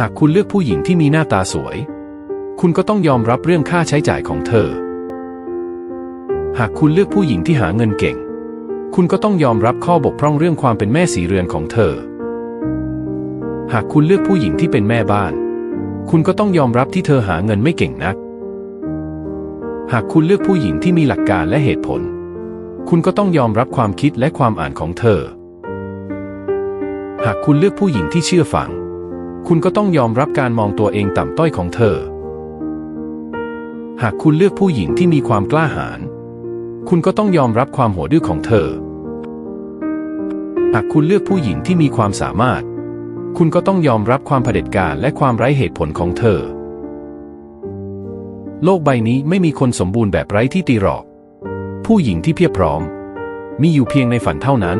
หากคุณเลือกผู้หญิงที่มีหน้าตาสวย คุณก็ต้องยอมรับเรื่องค่าใช้จ่ายของเธอ หากคุณเลือกผู้หญิงที่หาเงินเก่ง คุณก็ต้องยอมรับข้อบกพร่องเรื่องความเป็นแม่สีเรือนของเธอ หากคุณเลือกผู้หญิงที่เป็นแม่บ้าน คุณก็ต้องยอมรับที่เธอหาเงินไม่เก่งนัก หากคุณเลือกผู้หญิงที่มีหลักการและเหตุผล คุณก็ต้องยอมรับความคิดและความอ่านของเธอ หากคุณเลือกผู้หญิงที่เชื่อฟัง คุณก็ต้องยอมรับการมองตัวเองต่ำต้อยของเธอ หากคุณเลือกผู้หญิงที่มีความกล้าหาญ คุณก็ต้องยอมรับความหัวดื้อของเธอ หากคุณเลือกผู้หญิงที่มีความสามารถ คุณก็ต้องยอมรับความเผด็จการและความไร้เหตุผลของเธอ โลกใบนี้ไม่มีคนสมบูรณ์แบบไร้ที่ตีหรอก ผู้หญิงที่เพียบพร้อม มีอยู่เพียงในฝันเท่านั้น